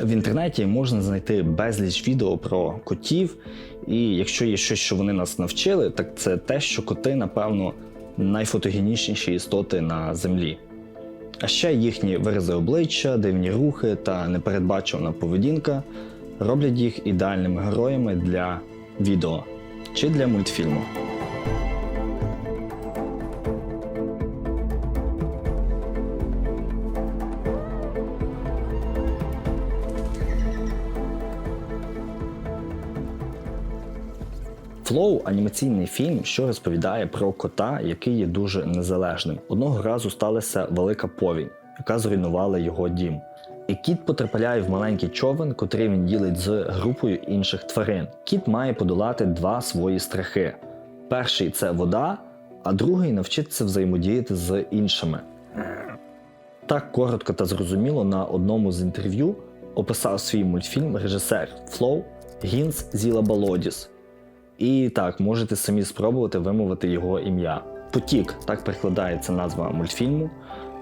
В інтернеті можна знайти безліч відео про котів, і якщо є щось, що вони нас навчили, так це те, що коти, напевно, найфотогенічніші істоти на землі. А ще їхні вирази обличчя, дивні рухи та непередбачувана поведінка роблять їх ідеальними героями для відео чи для мультфільму. Флоу анімаційний фільм, що розповідає про кота, який є дуже незалежним. Одного разу сталася велика повінь, яка зруйнувала його дім. І кіт потрапляє в маленький човен, котрий він ділить з групою інших тварин. Кіт має подолати два свої страхи: перший це вода, а другий навчитися взаємодіяти з іншими. Так коротко та зрозуміло на одному з інтерв'ю описав свій мультфільм режисер Флоу Гінс Зіла Балодіс. І так, можете самі спробувати вимовити його ім'я. Потік, так перекладається назва мультфільму,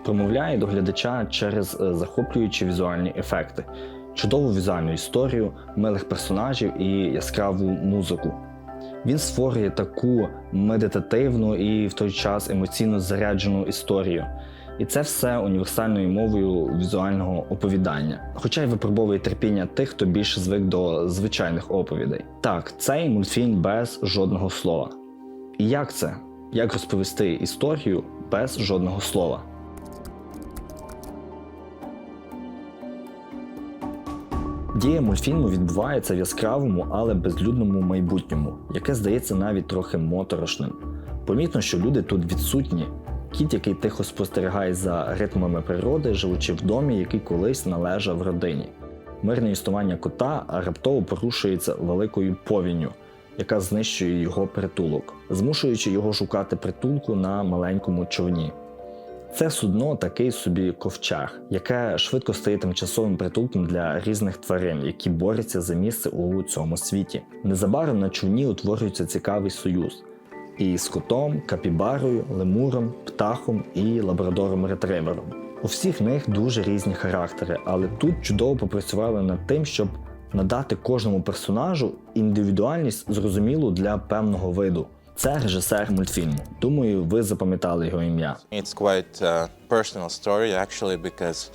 промовляє до глядача через е, захоплюючі візуальні ефекти, чудову візуальну історію, милих персонажів і яскраву музику. Він створює таку медитативну і в той час емоційно заряджену історію. І це все універсальною мовою візуального оповідання, хоча й випробовує терпіння тих, хто більше звик до звичайних оповідей. Так, цей мультфільм без жодного слова. І як це? Як розповісти історію без жодного слова? Дія мультфільму відбувається в яскравому, але безлюдному майбутньому, яке здається навіть трохи моторошним. Помітно, що люди тут відсутні. Кіт, який тихо спостерігає за ритмами природи, живучи в домі, який колись належав родині. Мирне існування кота раптово порушується великою повінню, яка знищує його притулок, змушуючи його шукати притулку на маленькому човні. Це судно такий собі ковчег, яке швидко стає тимчасовим притулком для різних тварин, які борються за місце у цьому світі. Незабаром на човні утворюється цікавий союз і з котом, капібарою, лемуром, птахом і лабрадором ретривером. У всіх них дуже різні характери, але тут чудово попрацювали над тим, щоб надати кожному персонажу індивідуальність зрозумілу для певного виду. Це режисер мультфільму. Думаю, ви запам'ятали його ім'я. It's quite a personal story actually because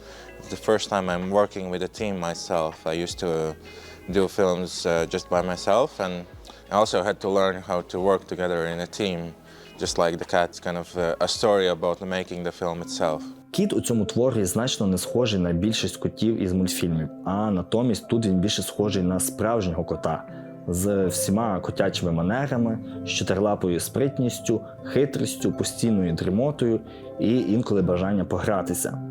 the first time I'm working with a team myself. I used to do films uh, just by myself and I also had to learn how to work together in a team. Just like the cat's kind of uh, a story about making the film itself. Кіт у цьому творі значно не схожий на більшість котів із мультфільмів, а натомість тут він більше схожий на справжнього кота з всіма котячими манерами, з чотирилапою спритністю, хитрістю, постійною дрімотою і інколи бажання погратися.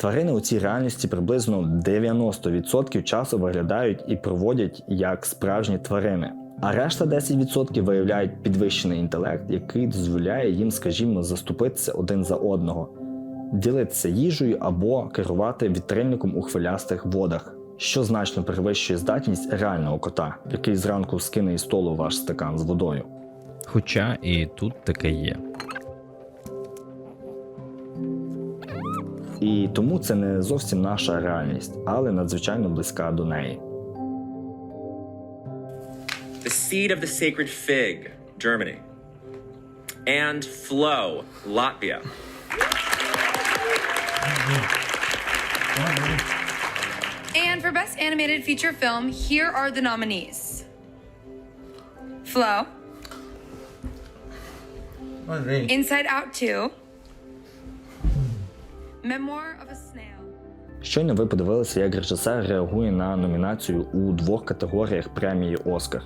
Тварини у цій реальності приблизно 90% часу виглядають і проводять як справжні тварини. А решта 10% виявляють підвищений інтелект, який дозволяє їм, скажімо, заступитися один за одного, ділитися їжею або керувати вітрильником у хвилястих водах, що значно перевищує здатність реального кота, який зранку скине із столу ваш стакан з водою. Хоча і тут таке є. І тому це не зовсім наша реальність, але надзвичайно близька до неї. the seed of the sacred fig, Germany, and Flo, Latvia. And for Best Animated Feature Film, here are the nominees Flow, Inside Out 2, Memoir. Щойно ви подивилися, як режисер реагує на номінацію у двох категоріях премії Оскар: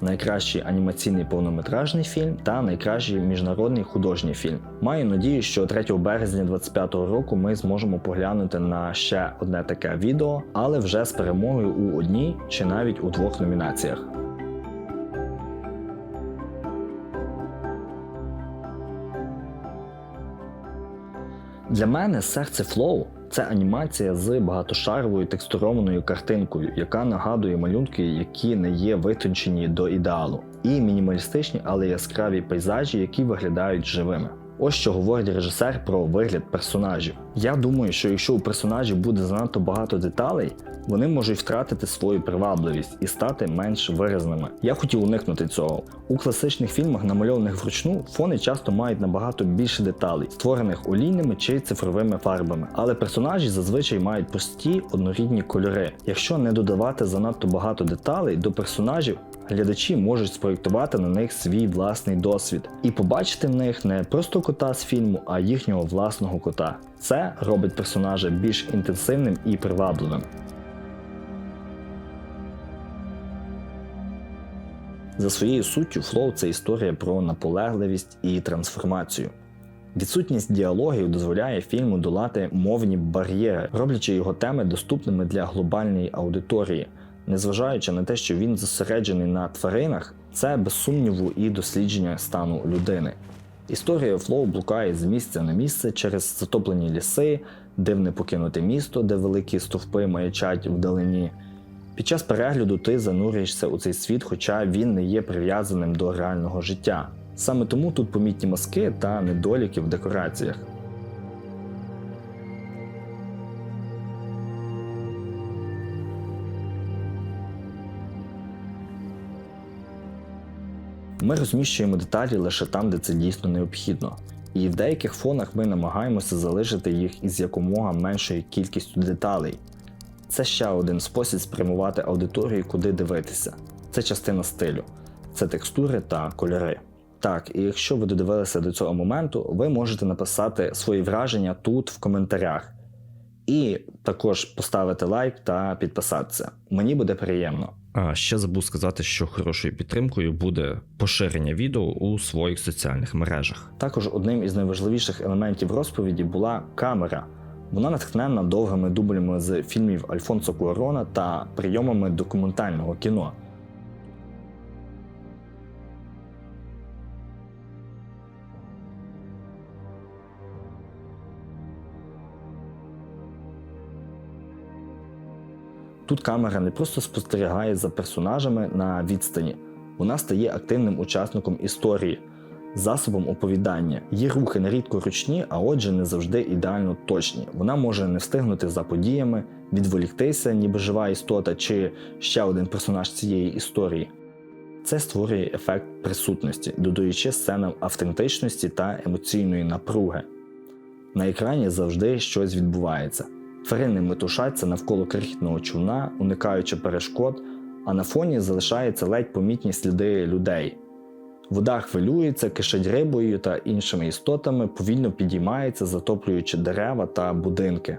найкращий анімаційний повнометражний фільм та найкращий міжнародний художній фільм. Маю надію, що 3 березня 2025 року ми зможемо поглянути на ще одне таке відео, але вже з перемогою у одній чи навіть у двох номінаціях. Для мене серце Флоу це анімація з багатошаровою текстурованою картинкою, яка нагадує малюнки, які не є витончені до ідеалу, і мінімалістичні, але яскраві пейзажі, які виглядають живими. Ось що говорить режисер про вигляд персонажів. Я думаю, що якщо у персонажів буде занадто багато деталей, вони можуть втратити свою привабливість і стати менш виразними. Я хотів уникнути цього. У класичних фільмах, намальованих вручну, фони часто мають набагато більше деталей, створених олійними чи цифровими фарбами. Але персонажі зазвичай мають прості однорідні кольори. Якщо не додавати занадто багато деталей до персонажів, глядачі можуть спроєктувати на них свій власний досвід і побачити в них не просто кота з фільму, а їхнього власного кота. Це робить персонажа більш інтенсивним і привабливим. За своєю суттю, флоу це історія про наполегливість і трансформацію. Відсутність діалогів дозволяє фільму долати мовні бар'єри, роблячи його теми доступними для глобальної аудиторії. Незважаючи на те, що він зосереджений на тваринах, це без сумніву і дослідження стану людини. Історія Флоу блукає з місця на місце через затоплені ліси, дивне покинуте місто, де великі стовпи маячать вдалині. Під час перегляду ти занурюєшся у цей світ, хоча він не є прив'язаним до реального життя. Саме тому тут помітні маски та недоліки в декораціях. Ми розміщуємо деталі лише там, де це дійсно необхідно. І в деяких фонах ми намагаємося залишити їх із якомога меншою кількістю деталей. Це ще один спосіб спрямувати аудиторію, куди дивитися. Це частина стилю, це текстури та кольори. Так, і якщо ви додивилися до цього моменту, ви можете написати свої враження тут в коментарях. І також поставити лайк та підписатися. Мені буде приємно. А ще забув сказати, що хорошою підтримкою буде поширення відео у своїх соціальних мережах. Також одним із найважливіших елементів розповіді була камера. Вона натхнена довгими дублями з фільмів Альфонсо Куарона та прийомами документального кіно. Тут камера не просто спостерігає за персонажами на відстані, вона стає активним учасником історії, засобом оповідання. Її рухи нерідко ручні, а отже, не завжди ідеально точні. Вона може не встигнути за подіями, відволіктися, ніби жива істота чи ще один персонаж цієї історії. Це створює ефект присутності, додаючи сценам автентичності та емоційної напруги. На екрані завжди щось відбувається. Тварини метушаться навколо крихітного човна, уникаючи перешкод, а на фоні залишаються ледь помітні сліди людей. Вода хвилюється, кишить рибою та іншими істотами, повільно підіймається, затоплюючи дерева та будинки.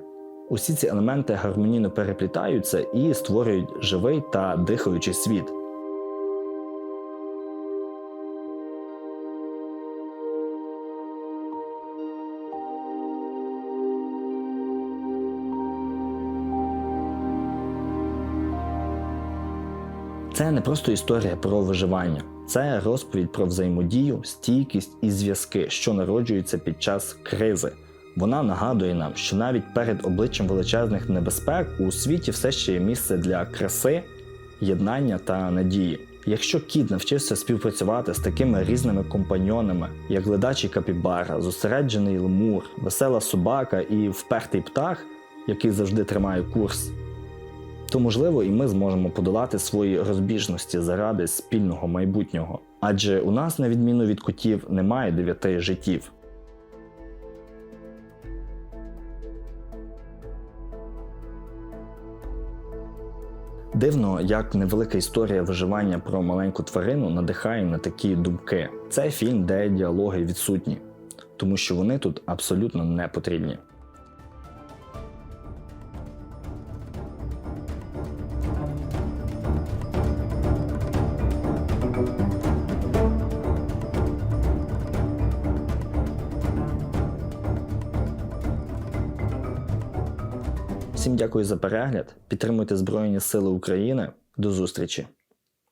Усі ці елементи гармонійно переплітаються і створюють живий та дихаючий світ. Це не просто історія про виживання, це розповідь про взаємодію, стійкість і зв'язки, що народжуються під час кризи. Вона нагадує нам, що навіть перед обличчям величезних небезпек у світі все ще є місце для краси, єднання та надії. Якщо кіт навчився співпрацювати з такими різними компаньйонами, як ледачий капібара, зосереджений лемур, весела собака і впертий птах, який завжди тримає курс, то можливо і ми зможемо подолати свої розбіжності заради спільного майбутнього. Адже у нас, на відміну від котів, немає дев'яти життів. Дивно, як невелика історія виживання про маленьку тварину надихає на такі думки. Це фільм, де діалоги відсутні, тому що вони тут абсолютно не потрібні. Всім дякую за перегляд. Підтримуйте Збройні Сили України. До зустрічі!